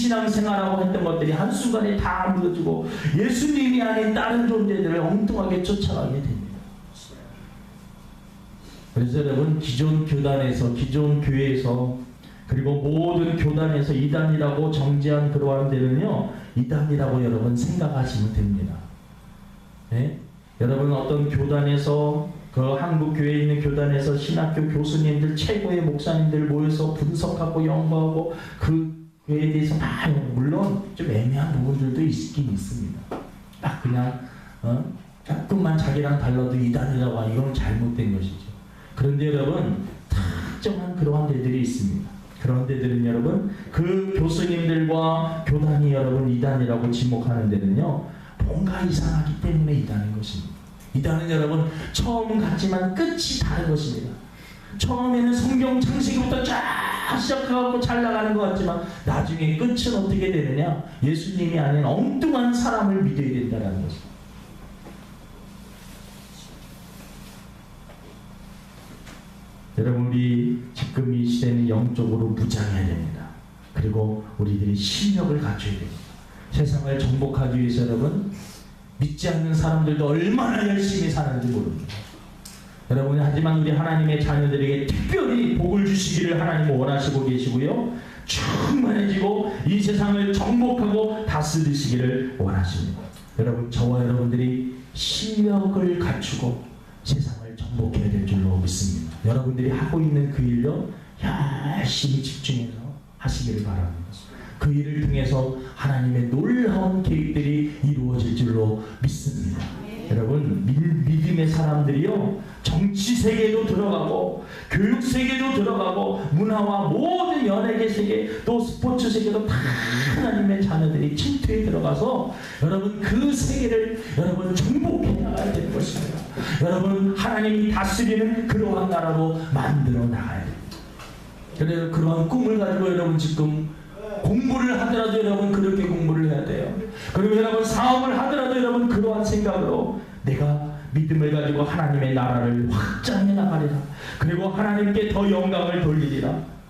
신앙생활하고 했던 것들이 한순간에 다 무너지고 예수님이 아닌 다른 존재들을 엉뚱하게 쫓아가게 됩니다. 그래서 여러분 기존 교단에서 기존 교회에서 그리고 모든 교단에서 이단이라고 정지한 그러한 데는요 이단이라고 여러분 생각하시면 됩니다. 네? 여러분 어떤 교단에서 그 한국 교회에 있는 교단에서 신학교 교수님들 최고의 목사님들 모여서 분석하고 연구하고 그 에 대해서 다 물론 좀 애매한 부분들도 있긴 있습니다. 딱 그냥 어? 조금만 자기랑 달라도 이단이라고 하는 이건 잘못된 것이죠. 그런데 여러분 특정한 그러한 데들이 있습니다. 그런 데들은 여러분 그 교수님들과 교단이 여러분 이단이라고 지목하는 데는요 뭔가 이상하기 때문에 이단인 것입니다. 이단은 여러분 처음 같지만 끝이 다른 것입니다. 처음에는 성경 창세기부터 쫙 시작해갖고 잘 나가는 것 같지만 나중에 끝은 어떻게 되느냐? 예수님이 아닌 엉뚱한 사람을 믿어야 된다는 것입니다. 여러분 우리 지금 이 시대는 영적으로 무장해야 됩니다. 그리고 우리들이 실력을 갖춰야 됩니다. 세상을 정복하기 위해서 여러분 믿지 않는 사람들도 얼마나 열심히 사는지 모릅니다. 여러분 하지만 우리 하나님의 자녀들에게 특별히 복을 주시기를 하나님은 원하시고 계시고요. 충만해지고 이 세상을 정복하고 다스리시기를 원하십니다. 여러분 저와 여러분들이 실력을 갖추고 세상을 정복해야 될 줄로 믿습니다. 여러분들이 하고 있는 그 일로 열심히 집중해서 하시기를 바랍니다. 그 일을 통해서 하나님의 놀라운 계획들이 이루어질 줄로 믿습니다. 여러분 믿, 믿음의 사람들이요 정치 세계도 들어가고 교육 세계도 들어가고 문화와 모든 연예계 세계 또 스포츠 세계도 다 하나님의 자녀들이 침투에 들어가서 여러분 그 세계를 여러분 정복해 나가야 되는 것입니다. 여러분 하나님이 다스리는 그러한 나라로 만들어 나가야 됩니다. 그래서 그러한 꿈을 가지고 여러분 지금 공부를 하더라도 여러분 그렇게 공부를 해야 돼요. 그리고 여러분 사업을 하더라도 여러분 그러한 생각으로 내가 믿음을 가지고 하나님의 나라를 확장해 나가리라. 그리고 하나님께 더 영광을 돌리리라.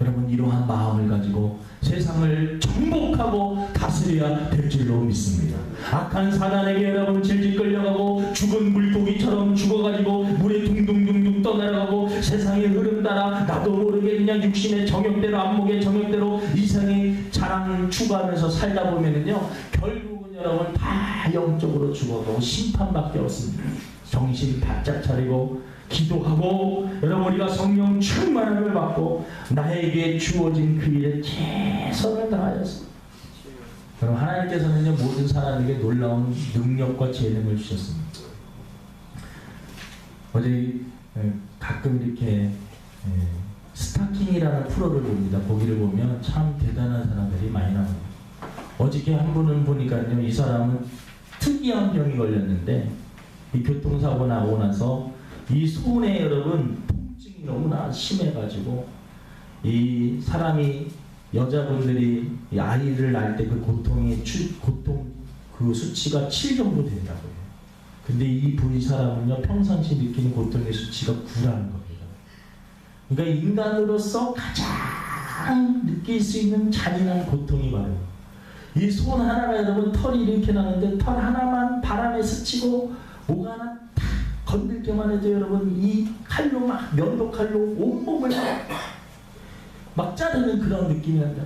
여러분 이러한 마음을 가지고 세상을 정복하고 다스려야 될 줄로 믿습니다. 악한 사단에게 여러분 질질 끌려가고 죽은 물고기처럼 죽어가지고 물에 둥둥둥둥 떠내려가고 세상의 흐름 따라 나도 모르게 그냥 육신의 정욕대로 안목의 정욕대로 이상의 자랑 추구하면서 살다 보면은요 결국은 여러분 다 영적으로 죽어가고 심판밖에 없습니다. 정신 바짝 차리고 기도하고 여러분 우리가 성령 충만함을 받고 나에게 주어진 그 일에 최선을 다하여서 여러분 하나님께서는요 모든 사람에게 놀라운 능력과 재능을 주셨습니다. 어제 에, 가끔 이렇게 에, 스타킹이라는 프로를 봅니다. 거기를 보면 참 대단한 사람들이 많이 나옵니다. 어저께 한 분은 보니까요 이 사람은 특이한 병이 걸렸는데 이 교통사고 나고 나서 이 손에 여러분 통증이 너무나 심해가지고 이 사람이 여자분들이 이 아이를 낳을 때 그 고통이 추, 고통 그 수치가 7 정도 된다고요. 근데 이 부위 사람은요 평상시 느끼는 고통의 수치가 9라는 겁니다. 그러니까 인간으로서 가장 느낄 수 있는 잔인한 고통이 바로 이 손 하나가 여러분 털이 이렇게 나는데 털 하나만 바람에 스치고 목 하나 탁 건들 때만 해도 여러분 이 칼로 막 면도 칼로 온몸을 막, 막 자르는 그런 느낌이 난다.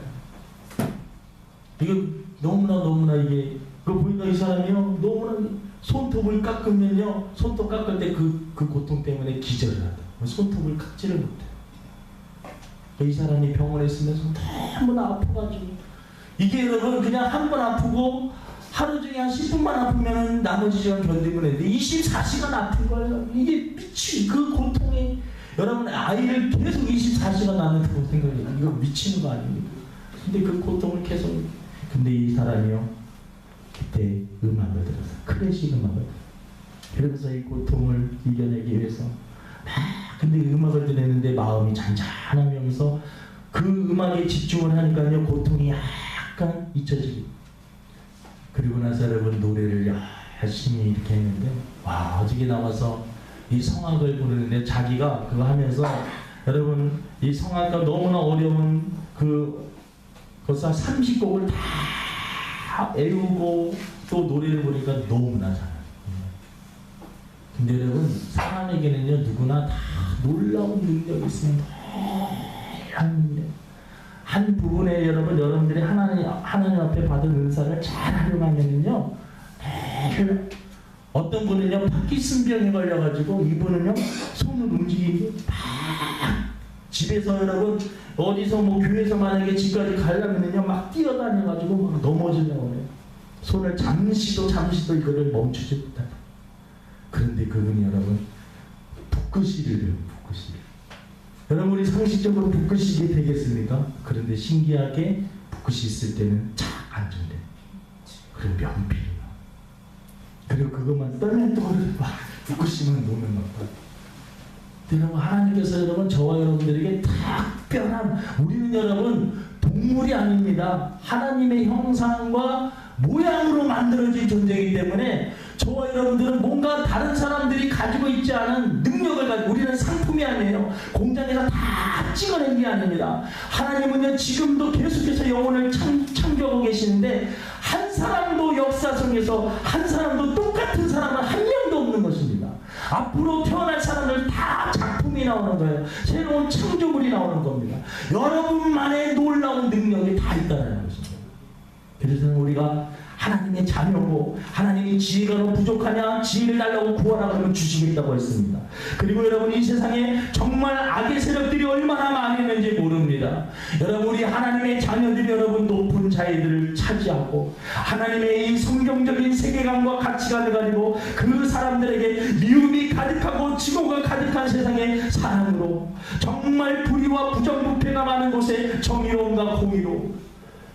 이거 너무나 너무나 이게 그 보니까 이 사람이요 너무나 손톱을 깎으면요 손톱 깎을 때 그그 고통 때문에 기절을 한다. 손톱을 깎지를 못해. 이 사람이 병원에 있으면서 너무나 아파가지고 이게 여러분 그냥 한 번 아프고 하루 중에 한 10분만 아프면 나머지 시간 견디면 되는데 24시간 아픈 거예요. 이게 미치 그 고통이 여러분 아이를 계속 24시간 낳는다고 생각해요. 이거 미치는 거 아닙니까? 근데 그 고통을 계속 근데 이 사람이요 그때 음악을 들어서 클래식 음악을 그러면서 이 고통을 이겨내기 위해서 막 근데 음악을 들었는데 마음이 잔잔하면서 그 음악에 집중을 하니까요 고통이 약간 잊혀지고 그리고 나서 여러분 노래를 열심히 이렇게 했는데 와 어저께 나와서 이 성악을 부르는데 자기가 그거 하면서 여러분 이 성악가 너무나 어려운 그 그래서 30곡을 다 애우고 또 노래를 부르니까 너무나 잘해요. 근데 여러분 사람에게는요 누구나 다 놀라운 능력이 있습니다. 놀라운. 한 부분에 여러분 여러분들이 하나님 하나님 앞에 받은 은사를 잘 활용하면은요 늘 어떤 분은요 파키슨병에 걸려가지고 이분은요 손을 움직이고 막 집에서 여러분 어디서 뭐 교회에서 만약에 집까지 가려면요 막 뛰어다녀가지고 막 넘어지려고 해요. 손을 잠시도 잠시도 이거를 멈추지 못하고 그런데 그분이 여러분 붓글씨를 해요 붓글씨 여러분 우리 상식적으로 붓글씨게 되겠습니까? 그런데 신기하게 붓글씨 있을 때는 착 안정돼 그리고 면필이요 그리고 그것만 떨면 떨면 막 붓글씨만 놓으면 막 여러분 하나님께서 여러분 저와 여러분들에게 특별한 우리는 여러분 동물이 아닙니다. 하나님의 형상과 모양으로 만들어진 존재이기 때문에 저와 여러분들은 뭔가 다른 사람들이 가지고 있지 않은 능력을 가지고 우리는 상품이 아니에요. 공장에서 다 찍어낸 게 아닙니다. 하나님은요 지금도 계속해서 영혼을 창, 창조하고 계시는데 한 사람도 역사 속에서 한 사람도 똑같은 사람은 한 명도 없는 것입니다. 앞으로 태어날 사람들 다 작품이 나오는 거예요. 새로운 창조물이 나오는 겁니다. 여러분만의 놀라운 능력이 다 있다는 것입니다. 그래서 우리가 하나님의 자녀고 하나님이 지혜가 너무 부족하냐 지혜를 달라고 구하라 그러면 주시겠다고 했습니다. 그리고 여러분 이 세상에 정말 악의 세력들이 얼마나 많이 있는지 모릅니다. 여러분 우리 하나님의 자녀들이 여러분 높은 자리들을 차지하고 하나님의 이 성경적인 세계관과 가치관을 가지고 그 사람들에게 미움이 가득하고 지고가 가득한 세상의 사랑으로 정말 불의와 부정부패가 많은 곳에 정의로움과 공의로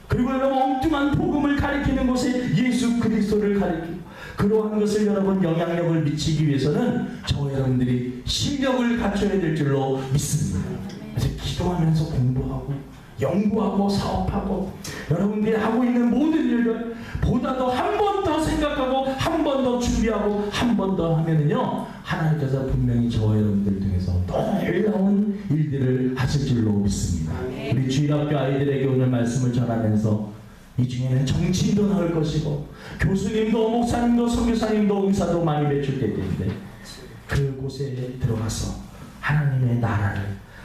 그리고 여러분 엉뚱한 복음을 가리키는 곳에 예수 그리스도를 가리키고 그러한 것을 여러분 영향력을 미치기 위해서는 저 여러분들이 실력을 갖춰야 될 줄로 믿습니다. 그래서 기도하면서 공부하고 연구하고 사업하고 여러분들이 하고 있는 모든 일들 보다도 한번 더 생각하고 한 번 더 준비하고 한 번 더 하면은요 하나님께서 분명히 저와 여러분들 통해서 놀라운 일들을 하실 줄로 믿습니다. 우리 주일학교 아이들에게 오늘 말씀을 전하면서 이 중에는 정치인도 나올 것이고 교수님도 목사님도 선교사님도 의사도 많이 배출될 텐데 그곳에 들어가서 하나님의 나라를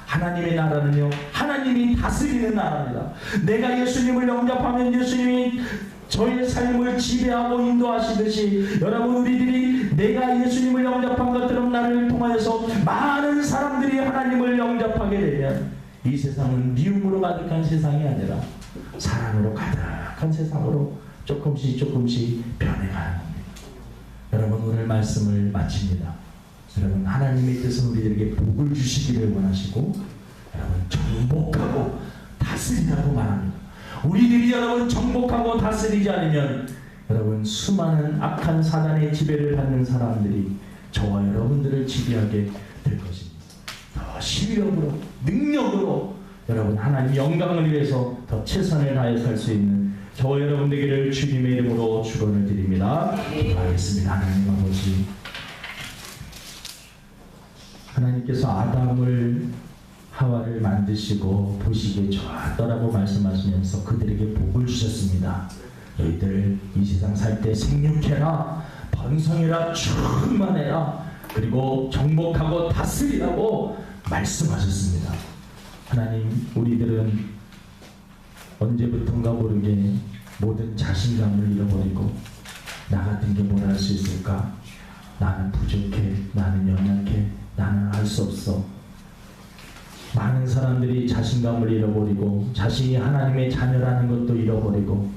하나님의 나라는요 하나님이 다스리는 나라입니다. 내가 예수님을 영접하면 예수님이 저의 삶을 지배하고 인도하시듯이 여러분 우리들이 내가 예수님을 영접한 것처럼 나를 통하여서 많은 사람들이 하나님을 영접하게 되면 이 세상은 미움으로 가득한 세상이 아니라 사랑으로 가득한 세상으로 조금씩 조금씩 변해가는 겁니다. 여러분 오늘 말씀을 마칩니다. 여러분 하나님의 뜻은 우리들에게 복을 주시기를 원하시고 여러분 정복하고 다스리라고 말합니다. 우리들이 여러분 정복하고 다스리지 않으면 여러분 수많은 악한 사단의 지배를 받는 사람들이 저와 여러분들을 지배하게 될 것입니다. 더 실력으로 능력으로 여러분 하나님 영광을 위해서 더 최선을 다해 살 수 있는 저와 여러분 되기를 주님의 이름으로 축원을 드립니다. 기도하겠습니다. 하나님 아버지 하나님께서 아담을 하와를 만드시고 보시기에 좋았더라고 말씀하시면서 그들에게 복을 주셨습니다. 너희들 이 세상 살 때 생육해라 번성해라 충만해라 그리고 정복하고 다스리라고 말씀하셨습니다. 하나님 우리들은 언제부턴가 모르게 모든 자신감을 잃어버리고 나 같은 게 뭘 할 수 있을까? 나는 부족해, 나는 연약해, 나는 할 수 없어. 많은 사람들이 자신감을 잃어버리고 자신이 하나님의 자녀라는 것도 잃어버리고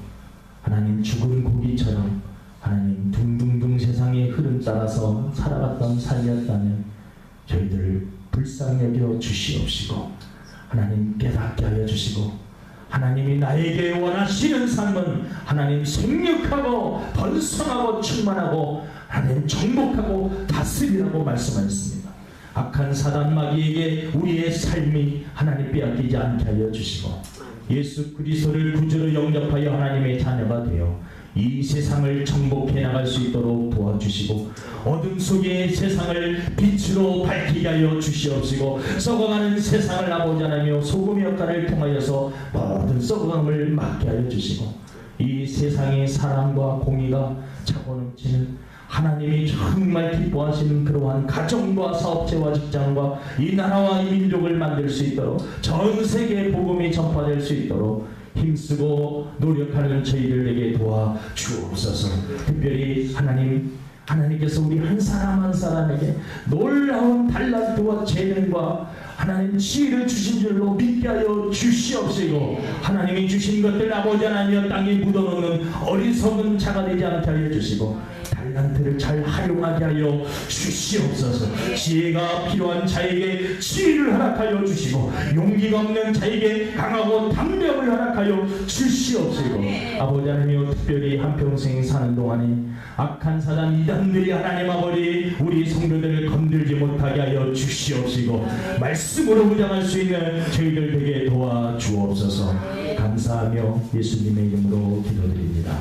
하나님 죽은 고기처럼 하나님 둥둥둥 세상의 흐름 따라서 살아갔던 삶이었다면 저희들을 불쌍히 여겨 주시옵시고 하나님 깨닫게 하여 주시고 하나님이 나에게 원하시는 삶은 하나님 생육하고 번성하고 충만하고 하나님 정복하고 다스리라고 말씀하셨습니다. 악한 사단 마귀에게 우리의 삶이 하나님 빼앗기지 않게 하여 주시고 예수 그리스도를 구주로 영접하여 하나님의 자녀가 되어 이 세상을 정복해 나갈 수 있도록 도와주시고 어둠 속의 세상을 빛으로 밝히게 하여 주시옵시고 썩어가는 세상을 아버지 하나며 소금 역할을 통하여서 모든 썩어감을 막게 하여 주시고 이 세상의 사랑과 공의가 차고 넘치는 하나님이 정말 기뻐하시는 그러한 가정과 사업체와 직장과 이 나라와 이 민족을 만들 수 있도록 전 세계에 복음이 전파될 수 있도록 힘쓰고 노력하는 저희들에게 도와 주옵소서. 특별히 하나님 하나님께서 우리 한 사람 한 사람에게 놀라운 달란트와 재능과 하나님 지혜를 주신 줄로 믿게 하여 주시옵시고 하나님이 주신 것들 아버지 하나님 땅에 묻어놓는 어리석은 자가 되지 않게 하여 주시고 달란트를 잘 활용하게 하여 주시옵소서. 지혜가 필요한 자에게 지혜를 허락하여 주시고 용기가 없는 자에게 강하고 담력을 허락하여 주시옵시고 아버지 하나님 특별히 한평생 사는 동안에 악한 사단 이단들이 하나님 아버지 우리 성도들을 건들지 못하게 하여 주시옵시고 말씀으로 무장할 수 있는 저희들 되게 도와주옵소서. 감사하며 예수님의 이름으로 기도드립니다